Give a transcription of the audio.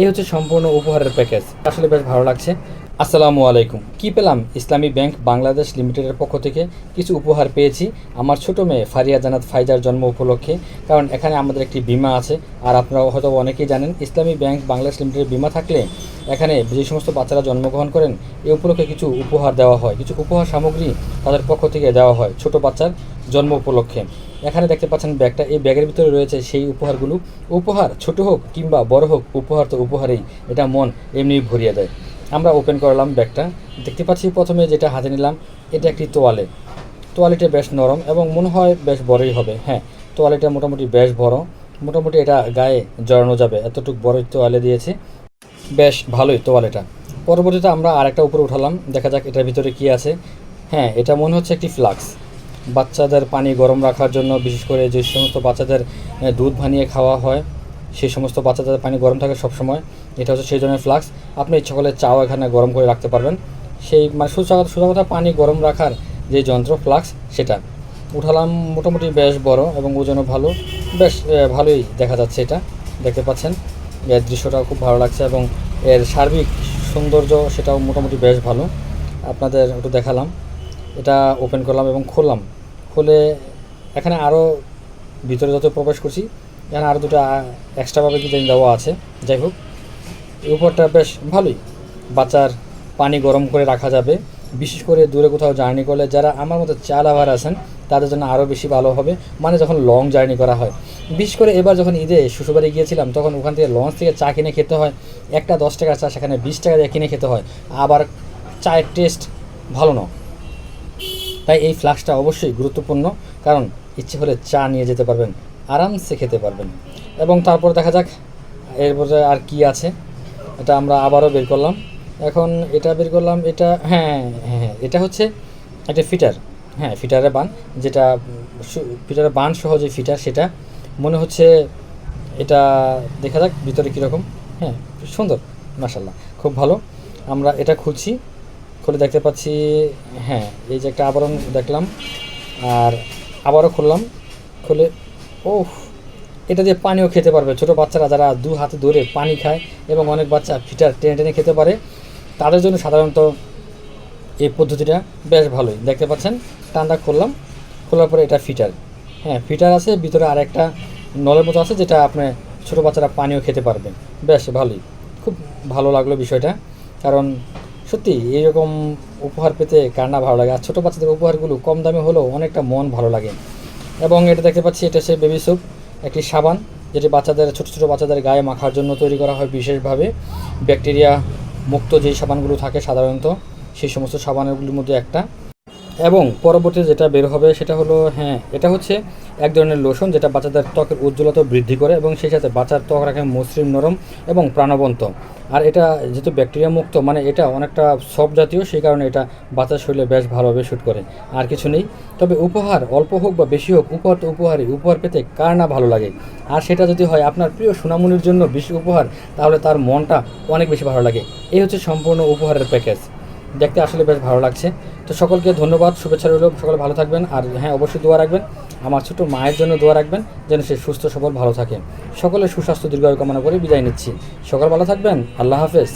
এই হচ্ছে সম্পূর্ণ উপহারের প্যাকেজ আসলে বেশ ভালো লাগছে। আসসালামু আলাইকুম। কি পেলাম? ইসলামী ব্যাংক বাংলাদেশ লিমিটেডের পক্ষ থেকে কিছু উপহার পেয়েছি। আমার ছোট মেয়ে ফারিয়া জানাত ফাইজার জন্ম উপলক্ষে। কারণ এখানে আমাদের একটি বিমা আছে। আর আপনারা হয়তো অনেকেই জানেন, ইসলামী ব্যাংক বাংলাদেশ লিমিটেডের বিমা থাকলে এখানে যে সমস্ত বাচ্চারা জন্মগ্রহণ করেন এই উপলক্ষে কিছু উপহার দেওয়া হয়। কিছু উপহার সামগ্রী তাদের পক্ষ থেকে দেওয়া হয় ছোট বাচ্চার জন্ম উপলক্ষে। এখানে দেখতে পাচ্ছেন ব্যাগটা। এই ব্যাগের ভিতরে রয়েছে সেই উপহারগুলো। উপহার ছোট হোক কিংবা বড় হোক, উপহার তো উপহারেই, এটা মন এমনি ভরিয়ে দেয়। আমরা ওপেন করলাম ব্যাগটা। দেখতে পাচ্ছি প্রথমে যেটা হাতে নিলাম, এটা একটি তোয়ালে। তোয়ালেটা বেশ নরম এবং মনে হয় বেশ বড়ই হবে। হ্যাঁ তোয়ালেটা মোটামুটি বেশ বড়। মোটামুটি এটা গায়ে জড়ানো যাবে। এতটুকু বড় তোয়ালে দিয়েছে। বেশ ভালোই তোয়ালেটা। পরবর্তীতে আমরা আরেকটা উপরে উঠালাম। দেখা যাক এটার ভিতরে কি আছে। হ্যাঁ এটা মনে হচ্ছে একটি ফ্লাক্স। বাচ্চাদের পানি গরম রাখার জন্য, বিশেষ করে যে সমস্ত বাচ্চাদের দুধ বানিয়ে খাওয়া হয়, সেই সমস্ত বাচ্চাদের পানি গরম থাকে সবসময়। এটা হচ্ছে সেই ধরনের ফ্লাক্স। আপনি ইচ্ছা করলে চাও এখানে গরম করে রাখতে পারবেন। সেই মানে সোজা কথা পানি গরম রাখার যে যন্ত্র, ফ্লাক্স, সেটা। উঠালাম মোটামুটি বেশ বড় এবং ওজনও ভালো। বেশ ভালোই দেখা যাচ্ছে এটা। দেখতে পাচ্ছেন, এর দৃশ্যটাও খুব ভালো লাগছে এবং এর সার্বিক সৌন্দর্য সেটাও মোটামুটি বেশ ভালো। আপনাদের একটু দেখালাম। এটা ওপেন করলাম এবং খুললাম। খুলে এখানে আরও ভিতরে যত প্রবেশ করছি, এখানে আরও দুটো এক্সট্রাভাবে কি জানি দেওয়া আছে। যাই হোক, এই উপরটা বেশ ভালোই। বাচ্চার পানি গরম করে রাখা যাবে। বিশেষ করে দূরে কোথাও জার্নি করলে যারা আমার মতো চা লাভার আছেন, তাদের জন্য আরও বেশি ভালো হবে। মানে যখন লং জার্নি করা হয়। বিশেষ করে এবার যখন ঈদে শ্বশুরবাড়ি গিয়েছিলাম, তখন ওখান থেকে লঞ্চ থেকে চা কিনে খেতে হয়। একটা দশ টাকার চা, সেখানে বিশ টাকা দিয়ে কিনে খেতে হয়। আবার চায়ের টেস্ট ভালো না তাই এই ফ্লাক্সটা অবশ্যই গুরুত্বপূর্ণ, কারণ ইচ্ছে হলে চা নিয়ে যেতে পারবেন, আরামসে খেতে পারবেন। এবং তারপর দেখা যাক এরপরে আর কি আছে। এটা আমরা আবারও বের করলাম। এখন এটা বের করলাম, এটা হ্যাঁ হ্যাঁ হ্যাঁ এটা হচ্ছে একটা ফিটার। হ্যাঁ ফিটারের বান, যেটা ফিটারের বান সহ যে ফিটার, সেটা মনে হচ্ছে এটা, দেখা যাক ভিতরে কীরকম। হ্যাঁ সুন্দর মাসাল্লাহ খুব ভালো। আমরা এটা খুলছি। খুলে দেখতে পাচ্ছি হ্যাঁ এই যে একটা আবরণ দেখলাম, আর আবারও খুললাম, খুলে ও এটা দিয়ে পানিও খেতে পারবে। ছোটো বাচ্চারা যারা দু হাতে ধরে পানি খায় এবং অনেক বাচ্চা ফিটার টেনে টেনে খেতে পারে, তাদের জন্য সাধারণত এই পদ্ধতিটা বেশ ভালোই। দেখতে পাচ্ছেন টান্ডা খুললাম, খোলার পরে এটা ফিটার। হ্যাঁ ফিটার আছে, ভিতরে আর একটা নলের মতো আছে যেটা আপনার ছোটো বাচ্চারা পানিও খেতে পারবে। বেশ ভালোই, খুব ভালো লাগল বিষয়টা, কারণ সত্যি এরকম উপহার পেতে কার না ভালো লাগে? আর ছোটো বাচ্চাদের উপহারগুলো কম দামে হলেও অনেকটা মন ভালো লাগে। এবং এটা দেখতে পাচ্ছি, এটা সে বেবি স্যুপ একটি সাবান, যেটি বাচ্চাদের, ছোটো ছোটো বাচ্চাদের গায়ে মাখার জন্য তৈরি করা হয় বিশেষভাবে। ব্যাকটেরিয়া মুক্ত যেই সাবানগুলো থাকে সাধারণত, সেই সমস্ত সাবানগুলির মধ্যে একটা। এবং পরবর্তী যেটা বের হবে সেটা হলো হ্যাঁ এটা হচ্ছে এক ধরনের লোশন যেটা বাচ্চাদের ত্বকের উজ্জ্বলতা বৃদ্ধি করে এবং সেই সাথে বাচ্চার ত্বক রাখে মসৃণ নরম এবং প্রাণবন্ত। আর এটা যেহেতু ব্যাকটেরিয়া মুক্ত মানে এটা অনেকটা সব জাতীয়, সেই কারণে এটা বাচ্চার শরীরে বেশ ভালোভাবে শ্যুট করে। আর কিছু নেই। তবে উপহার, অল্প হোক বা বেশি হোক, উপহার তো উপহারই। উপহার পেতে কার না ভালো লাগে? আর সেটা যদি হয় আপনার প্রিয় সোনামণির জন্য বেশি উপহার, তাহলে তার মনটা অনেক বেশি ভালো লাগে। এই হচ্ছে সম্পূর্ণ উপহারের প্যাকেজ দেখতে আসলে বেশ ভালো লাগছে। তো সকলকে ধন্যবাদ, শুভেচ্ছা রইল, সকলে ভালো থাকবেন। আর হ্যাঁ অবশ্যই দোয়া রাখবেন। আমার ছোট মায়ের জন্য দোয়া রাখবেন, যেন সে সুস্থ, সবল, ভালো থাকে। সকলের সুস্বাস্থ্য দীর্ঘায়ু কামনা করে বিদায় নিচ্ছি। সকল ভালো থাকবেন, আল্লাহ হাফেজ।